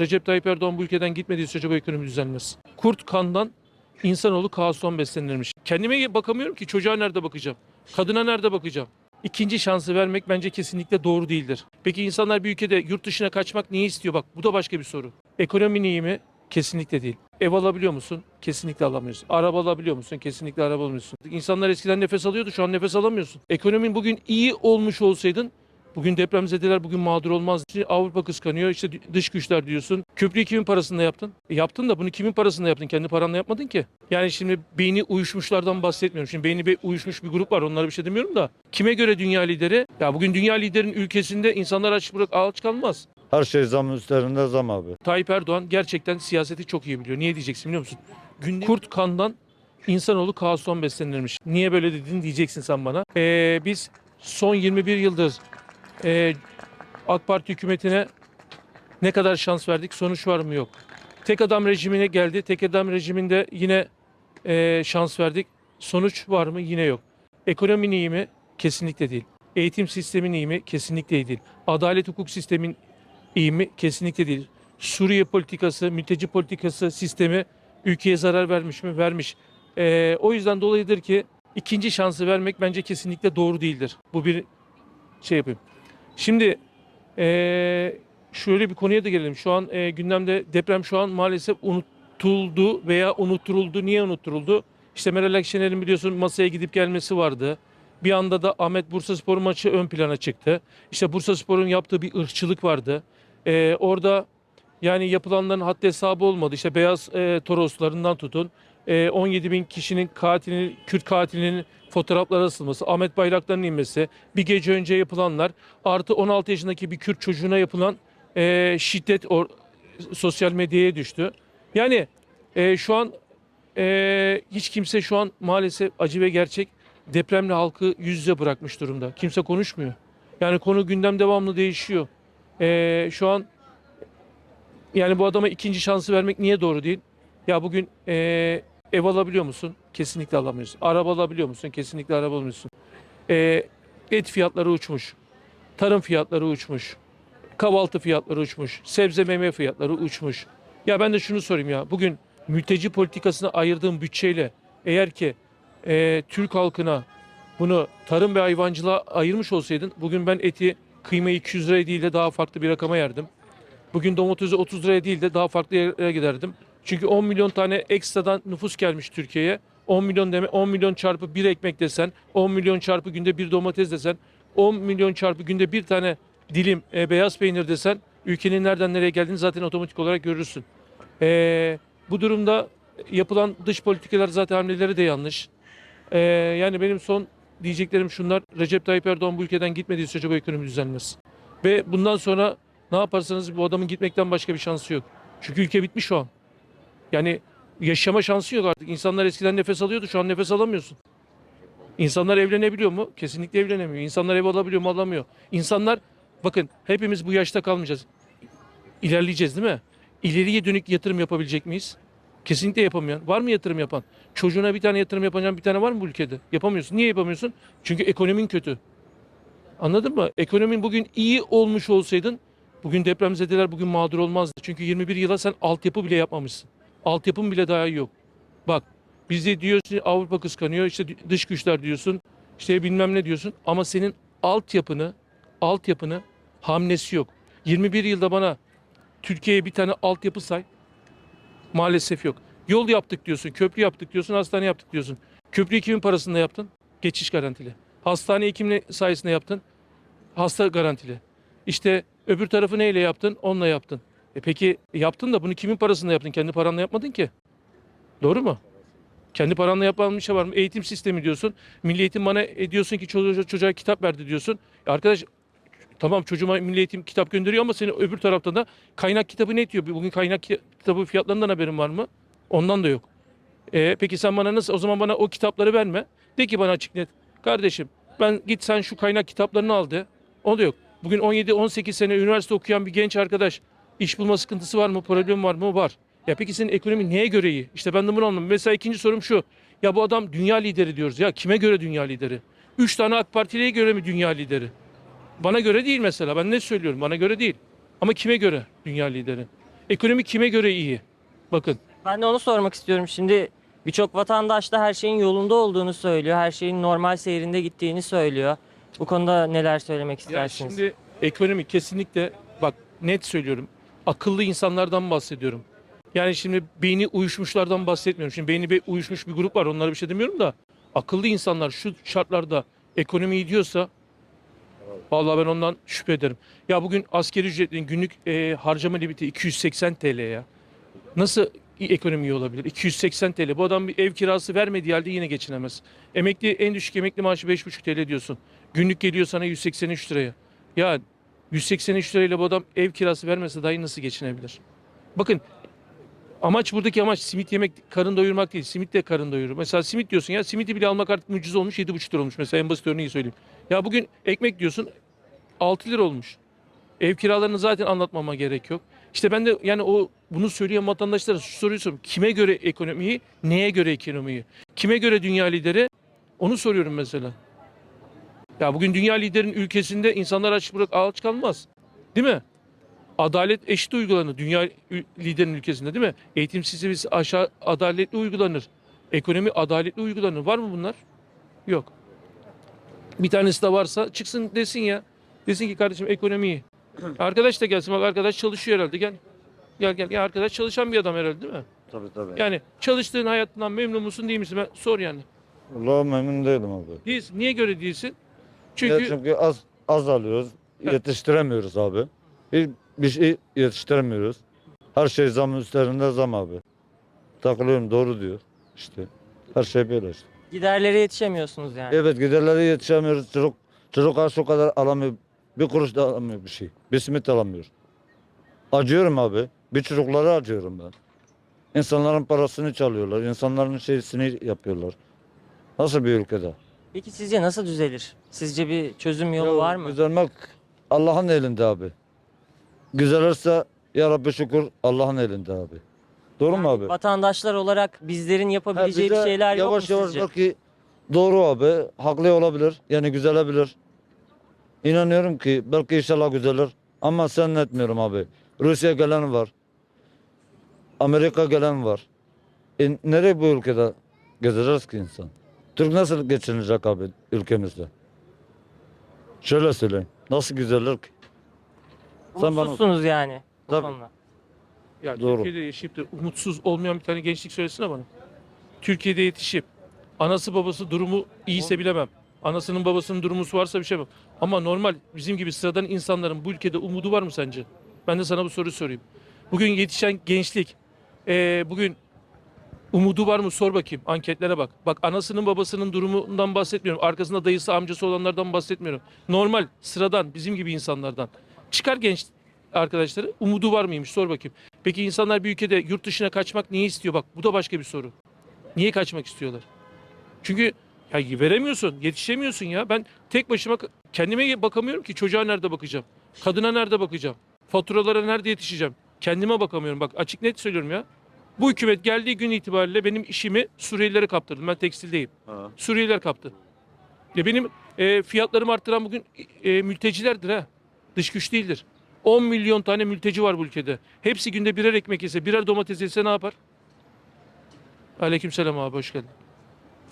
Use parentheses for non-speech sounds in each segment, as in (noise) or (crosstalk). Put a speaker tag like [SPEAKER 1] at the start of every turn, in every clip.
[SPEAKER 1] Recep Tayyip Erdoğan bu ülkeden gitmediği sürece bu ekonomi düzelmez. Kurt kandan insanoğlu kaostan beslenirmiş. Kendime bakamıyorum ki çocuğa nerede bakacağım? Kadına nerede bakacağım? İkinci şansı vermek bence kesinlikle doğru değildir. Peki insanlar bir ülkede yurt dışına kaçmak niye istiyor? Bak bu da başka bir soru. Ekonomin iyi mi? Kesinlikle değil. Ev alabiliyor musun? Kesinlikle alamıyorsun. Araba alabiliyor musun? Kesinlikle araba alamıyorsun. İnsanlar eskiden nefes alıyordu şu an nefes alamıyorsun. Ekonomin bugün iyi olmuş olsaydın Bugün depremzedeler bugün mağdur olmaz. Şimdi Avrupa kıskanıyor. İşte dış güçler diyorsun. Köprüyü kimin parasında yaptın? E yaptın da bunu kimin parasında yaptın? Kendi paranla yapmadın ki. Yani şimdi beyni uyuşmuşlardan bahsetmiyorum. Şimdi beyni bir uyuşmuş bir grup var. Onlara bir şey demiyorum da. Kime göre dünya lideri? Ya bugün dünya liderin ülkesinde insanlar aç bırak aç kalmaz.
[SPEAKER 2] Her şey zam üzerinde zam abi.
[SPEAKER 1] Tayyip Erdoğan gerçekten siyaseti çok iyi biliyor. Niye diyeceksin biliyor musun? Günde kurt kandan insanoğlu kaostan beslenirmiş. Niye böyle dedin diyeceksin sen bana. Ee, biz son 21 yıldır e, AK Parti hükümetine ne kadar şans verdik? Sonuç var mı? Yok. Tek adam rejimine geldi. Tek adam rejiminde yine e, şans verdik. Sonuç var mı? Yine yok. Ekonomin iyi mi? Kesinlikle değil. Eğitim sistemin iyi mi? Kesinlikle değil. Adalet hukuk sistemin iyi mi? Kesinlikle değil. Suriye politikası, mülteci politikası sistemi ülkeye zarar vermiş mi? Vermiş. E, o yüzden dolayıdır ki ikinci şansı vermek bence kesinlikle doğru değildir. Bu bir şey yapayım. Şimdi eee, şöyle bir konuya da gelelim. Şu an eee, gündemde deprem şu an maalesef unutuldu veya unutturuldu. Niye unutturuldu? İşte Meral Akşener'in biliyorsun masaya gidip gelmesi vardı. Bir anda da Ahmet Bursaspor maçı ön plana çıktı. İşte Bursaspor'un yaptığı bir ırkçılık vardı. Eee, orada yani yapılanların haddi hesabı olmadı. İşte beyaz eee, Toroslarından tutun. Eee, 17 bin kişinin katilinin, Kürt katilinin fotoğrafları asılması, Ahmet Bayraktar'ın inmesi, bir gece önce yapılanlar, artı 16 yaşındaki bir Kürt çocuğuna yapılan eee, şiddet or, sosyal medyaya düştü. Yani eee, şu an eee, hiç kimse şu an maalesef acı ve gerçek depremle halkı yüz yüze bırakmış durumda. Kimse konuşmuyor. Yani konu gündem devamlı değişiyor. Eee, şu an yani bu adama ikinci şansı vermek niye doğru değil? Ya bugün eee, ev alabiliyor musun? Kesinlikle alamıyorsun. Araba alabiliyor musun? Kesinlikle araba alamıyorsun. Eee, et fiyatları uçmuş. Tarım fiyatları uçmuş. Kahvaltı fiyatları uçmuş. Sebze meyve fiyatları uçmuş. Ya ben de şunu sorayım ya. Bugün mülteci politikasına ayırdığım bütçeyle eğer ki eee, Türk halkına bunu tarım ve hayvancılığa ayırmış olsaydın bugün ben eti kıymayı 200 liraya değil de daha farklı bir rakama yerdim. Bugün domatesi 30 liraya değil de daha farklı yere giderdim. Çünkü 10 milyon tane ekstradan nüfus gelmiş Türkiye'ye. 10 milyon deme 10 milyon çarpı bir ekmek desen, 10 milyon çarpı günde bir domates desen, 10 milyon çarpı günde bir tane dilim e, beyaz peynir desen ülkenin nereden nereye geldiğini zaten otomatik olarak görürsün. E, bu durumda yapılan dış politikalar zaten hamleleri de yanlış. E, yani benim son diyeceklerim şunlar. Recep Tayyip Erdoğan bu ülkeden gitmediği sürece bu ekonomi düzelmez. Ve bundan sonra ne yaparsanız bu adamın gitmekten başka bir şansı yok. Çünkü ülke bitmiş şu an. Yani yaşama şansı yok artık. İnsanlar eskiden nefes alıyordu şu an nefes alamıyorsun. İnsanlar evlenebiliyor mu? Kesinlikle evlenemiyor. İnsanlar ev alabiliyor mu? Alamıyor. İnsanlar bakın hepimiz bu yaşta kalmayacağız. İlerleyeceğiz değil mi? İleriye dönük yatırım yapabilecek miyiz? Kesinlikle yapamayan. Var mı yatırım yapan? Çocuğuna bir tane yatırım yapacağın bir tane var mı bu ülkede? Yapamıyorsun. Niye yapamıyorsun? Çünkü ekonomin kötü. Anladın mı? Ekonomin bugün iyi olmuş olsaydın bugün depremzedeler bugün mağdur olmazdı. Çünkü 21 yıla sen altyapı bile yapmamışsın. Altyapın bile daha yok. Bak bizde diyorsun Avrupa kıskanıyor işte dış güçler diyorsun işte bilmem ne diyorsun ama senin altyapını altyapını hamlesi yok. 21 yılda bana Türkiye'ye bir tane altyapı say maalesef yok. Yol yaptık diyorsun, köprü yaptık diyorsun, hastane yaptık diyorsun. Köprüyü kimin parasında yaptın? Geçiş garantili. Hastaneyi kimin sayesinde yaptın? Hasta garantili. İşte öbür tarafı neyle yaptın? Onunla yaptın. E peki yaptın da bunu kimin parasında yaptın? Kendi paranla yapmadın ki. Doğru mu? Kendi paranla yapılan bir şey var mı? Eğitim sistemi diyorsun. Milli eğitim bana e, diyorsun ki çocuğa, çocuğa kitap verdi diyorsun. E arkadaş tamam çocuğuma milli eğitim kitap gönderiyor ama senin öbür taraftan da kaynak kitabı ne diyor? Bugün kaynak ki- kitabı fiyatlarından haberin var mı? Ondan da yok. E, peki sen bana nasıl o zaman bana o kitapları verme. De ki bana açık net. Kardeşim ben git sen şu kaynak kitaplarını al de. O da yok. Bugün 17-18 sene üniversite okuyan bir genç arkadaş iş bulma sıkıntısı var mı? Problem var mı? Var. Ya peki senin ekonomi neye göre iyi? İşte ben de bunu anlamadım. Mesela ikinci sorum şu. Ya bu adam dünya lideri diyoruz. Ya kime göre dünya lideri? Üç tane AK Partili'ye göre mi dünya lideri? Bana göre değil mesela. Ben ne söylüyorum? Bana göre değil. Ama kime göre dünya lideri? Ekonomi kime göre iyi? Bakın
[SPEAKER 3] Ben de onu sormak istiyorum. Şimdi birçok vatandaş da her şeyin yolunda olduğunu söylüyor. Her şeyin normal seyrinde gittiğini söylüyor. Bu konuda neler söylemek
[SPEAKER 1] ya
[SPEAKER 3] istersiniz?
[SPEAKER 1] şimdi ekonomi kesinlikle bak net söylüyorum. Akıllı insanlardan bahsediyorum. Yani şimdi beyni uyuşmuşlardan bahsetmiyorum. Şimdi beyni be- uyuşmuş bir grup var. Onlara bir şey demiyorum da akıllı insanlar şu şartlarda ekonomi iyi diyorsa vallahi ben ondan şüphe ederim. Ya bugün askeri ücretin günlük e, harcama limiti 280 TL ya. Nasıl ekonomi iyi olabilir? 280 TL. Bu adam bir ev kirası vermediği halde yine geçinemez. Emekli en düşük emekli maaşı 5,5 TL diyorsun. Günlük geliyor sana 183 liraya. Ya 183 lirayla bu adam ev kirası vermese dahi nasıl geçinebilir? Bakın amaç buradaki amaç simit yemek, karın doyurmak değil. Simit de karın doyurur. Mesela simit diyorsun ya simiti bile almak artık mucize olmuş 7,5 lira olmuş. Mesela en basit örneği söyleyeyim. Ya bugün ekmek diyorsun 6 lira olmuş. Ev kiralarını zaten anlatmama gerek yok. İşte ben de yani o bunu söyleyen vatandaşlara şu soruyu soruyorum. Kime göre ekonomiyi, neye göre ekonomiyi? Kime göre dünya lideri? Onu soruyorum mesela. Ya bugün dünya liderin ülkesinde insanlar aç bırak aç kalmaz. Değil mi? Adalet eşit uygulanır dünya ül- liderin ülkesinde değil mi? Eğitim sistemi aşağı adaletli uygulanır. Ekonomi adaletli uygulanır. Var mı bunlar? Yok. Bir tanesi de varsa çıksın desin ya. Desin ki kardeşim ekonomi iyi. (clears throat) Arkadaş da gelsin bak arkadaş çalışıyor herhalde gel. Gel gel. Ya arkadaş çalışan bir adam herhalde değil mi?
[SPEAKER 2] Tabii tabii.
[SPEAKER 1] Yani çalıştığın hayatından memnun musun değil misin? Ben sor yani.
[SPEAKER 2] Vallahi memnun değilim abi.
[SPEAKER 1] Değilsin. Niye göre değilsin?
[SPEAKER 2] Çünkü,
[SPEAKER 1] Çünkü
[SPEAKER 2] çünkü az az alıyoruz.
[SPEAKER 1] Evet.
[SPEAKER 2] Yetiştiremiyoruz abi. Bir, bir şey yetiştiremiyoruz. Her şey zam üstlerinde zam abi. Takılıyorum doğru diyor. İşte her şey böyle işte.
[SPEAKER 3] Giderlere yetişemiyorsunuz yani.
[SPEAKER 2] Evet giderlere yetişemiyoruz. Çocuk, çocuk şu kadar alamıyor. Bir kuruş da alamıyor bir şey. Bir simit alamıyor. Acıyorum abi. Bir çocuklara acıyorum ben. İnsanların parasını çalıyorlar. insanların şeysini yapıyorlar. Nasıl bir ülkede?
[SPEAKER 3] Peki sizce nasıl düzelir? Sizce bir çözüm yolu
[SPEAKER 2] Ya
[SPEAKER 3] var mı?
[SPEAKER 2] Düzelmek Allah'ın elinde abi. Güzelirse ya Rabbi şükür Allah'ın elinde abi. Doğru mu abi?
[SPEAKER 3] Vatandaşlar olarak bizlerin
[SPEAKER 2] Ha,
[SPEAKER 3] yapabileceği bir
[SPEAKER 2] bize
[SPEAKER 3] şeyler yok mu
[SPEAKER 2] yavaş yavaş
[SPEAKER 3] sizce?
[SPEAKER 2] belki doğru abi. Haklı olabilir. Yani güzelebilir. İnanıyorum ki belki inşallah güzelir. Ama sen etmiyorum abi. Rusya gelen var. Amerika gelen var. E, nereye bu ülkede gezeceğiz ki insan? Türk nasıl geçinecek abi ülkemizde? Şöyle söyleyeyim. Nasıl güzelir ki? Sen bana-
[SPEAKER 3] Umutsuzsunuz yani. bu
[SPEAKER 2] Tabii.
[SPEAKER 3] konuda.
[SPEAKER 1] ya
[SPEAKER 2] Doğru.
[SPEAKER 1] Türkiye'de yaşayıp da umutsuz olmayan bir tane gençlik söylesene bana. Türkiye'de yetişip anası babası durumu iyiyse bilemem. Anasının babasının durumu varsa bir şey yapamam. Ama normal bizim gibi sıradan insanların bu ülkede umudu var mı sence? Ben de sana bu soruyu sorayım. Bugün yetişen gençlik eee, bugün umudu var mı sor bakayım anketlere bak. Bak anasının babasının durumundan bahsetmiyorum. Arkasında dayısı amcası olanlardan bahsetmiyorum. Normal sıradan bizim gibi insanlardan. Çıkar genç arkadaşları umudu var mıymış sor bakayım. Peki insanlar bir ülkede yurt dışına kaçmak niye istiyor? Bak bu da başka bir soru. Niye kaçmak istiyorlar? Çünkü ya veremiyorsun, yetişemiyorsun ya. Ben tek başıma kendime bakamıyorum ki çocuğa nerede bakacağım? Kadına nerede bakacağım? Faturalara nerede yetişeceğim? Kendime bakamıyorum. Bak açık net söylüyorum ya. Bu hükümet geldiği gün itibariyle benim işimi Suriyelilere kaptırdım. Ben tekstildeyim. Suriyeliler kaptı. Ya benim e, fiyatlarımı arttıran bugün e, mültecilerdir ha. Dış güç değildir. 10 milyon tane mülteci var bu ülkede. Hepsi günde birer ekmek yese, birer domates yese ne yapar? Aleykümselam abi hoş geldin.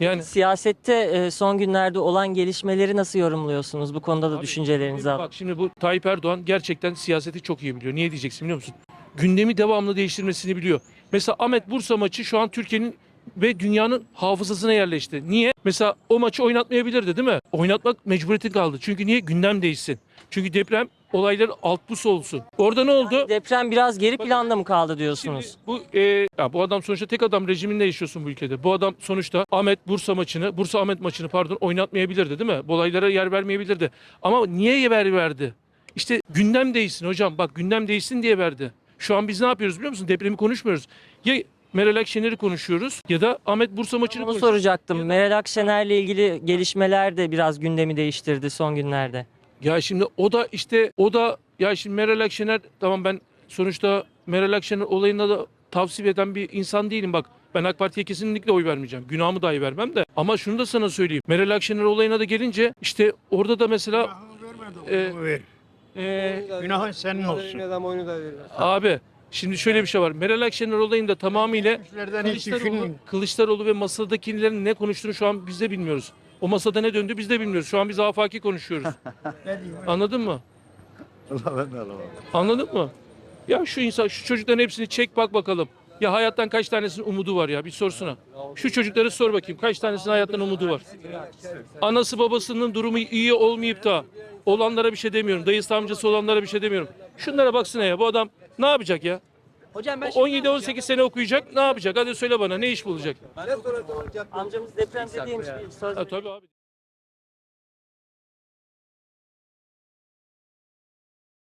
[SPEAKER 1] Yani
[SPEAKER 3] Siyasette e, son günlerde olan gelişmeleri nasıl yorumluyorsunuz? Bu konuda da
[SPEAKER 1] Abi,
[SPEAKER 3] düşüncelerinizi
[SPEAKER 1] Bak
[SPEAKER 3] alalım.
[SPEAKER 1] şimdi bu Tayyip Erdoğan gerçekten siyaseti çok iyi biliyor. Niye diyeceksin biliyor musun? Gündemi devamlı değiştirmesini biliyor. Mesela Ahmet Bursa maçı şu an Türkiye'nin ve dünyanın hafızasına yerleşti. Niye? Mesela o maçı oynatmayabilirdi değil mi? Oynatmak mecburiyeti kaldı. Çünkü niye? Gündem değişsin. Çünkü deprem olayları alt bus olsun. Orada ne oldu?
[SPEAKER 3] Deprem biraz geri planda mı kaldı
[SPEAKER 1] Şimdi
[SPEAKER 3] diyorsunuz?
[SPEAKER 1] bu e, ya bu adam sonuçta tek adam rejiminde yaşıyorsun bu ülkede. Bu adam sonuçta Ahmet Bursa maçını, Bursa Ahmet maçını pardon oynatmayabilirdi değil mi? Bu olaylara yer vermeyebilirdi. Ama niye yer verdi? İşte gündem değişsin hocam. Bak gündem değişsin diye verdi. Şu an biz ne yapıyoruz biliyor musun? Depremi konuşmuyoruz. Ya Meral Akşener'i konuşuyoruz ya da Ahmet Bursa maçını
[SPEAKER 3] Onu
[SPEAKER 1] konuşuyoruz.
[SPEAKER 3] soracaktım. Meral Akşener'le ilgili gelişmeler de biraz gündemi değiştirdi son günlerde.
[SPEAKER 1] Ya şimdi o da işte o da ya şimdi Meral Akşener tamam ben sonuçta Meral Akşener olayına da tavsiye eden bir insan değilim bak. Ben AK Parti'ye kesinlikle oy vermeyeceğim. Günahımı dahi vermem de. Ama şunu da sana söyleyeyim. Meral Akşener olayına da gelince işte orada da mesela
[SPEAKER 4] vermedi, ver.
[SPEAKER 1] E,
[SPEAKER 4] Günahın senin olsun.
[SPEAKER 5] Adam oyunu da verir.
[SPEAKER 1] abi Şimdi şöyle bir şey var. Meral Akşener olayında tamamıyla Kılıçdaroğlu. Kılıçdaroğlu ve masadakilerin ne konuştuğunu şu an biz de bilmiyoruz. O masada ne döndü biz de bilmiyoruz. Şu an biz afaki konuşuyoruz. (laughs) Anladın mı? Anladın mı? Ya şu insan, şu çocukların hepsini çek bak bakalım. Ya hayattan kaç tanesinin umudu var ya bir sorsuna. Şu çocukları sor bakayım kaç tanesinin hayattan umudu var. Anası babasının durumu iyi olmayıp da olanlara bir şey demiyorum. Dayısı amcası olanlara bir şey demiyorum. Şunlara baksana ya bu adam ne yapacak ya?
[SPEAKER 5] Hocam ben şimdi
[SPEAKER 1] 17-18 sene okuyacak ne yapacak? Hadi söyle bana ne iş bulacak?
[SPEAKER 3] Amcamız depremde değilmiş bir söz
[SPEAKER 1] Ha, tabii abi.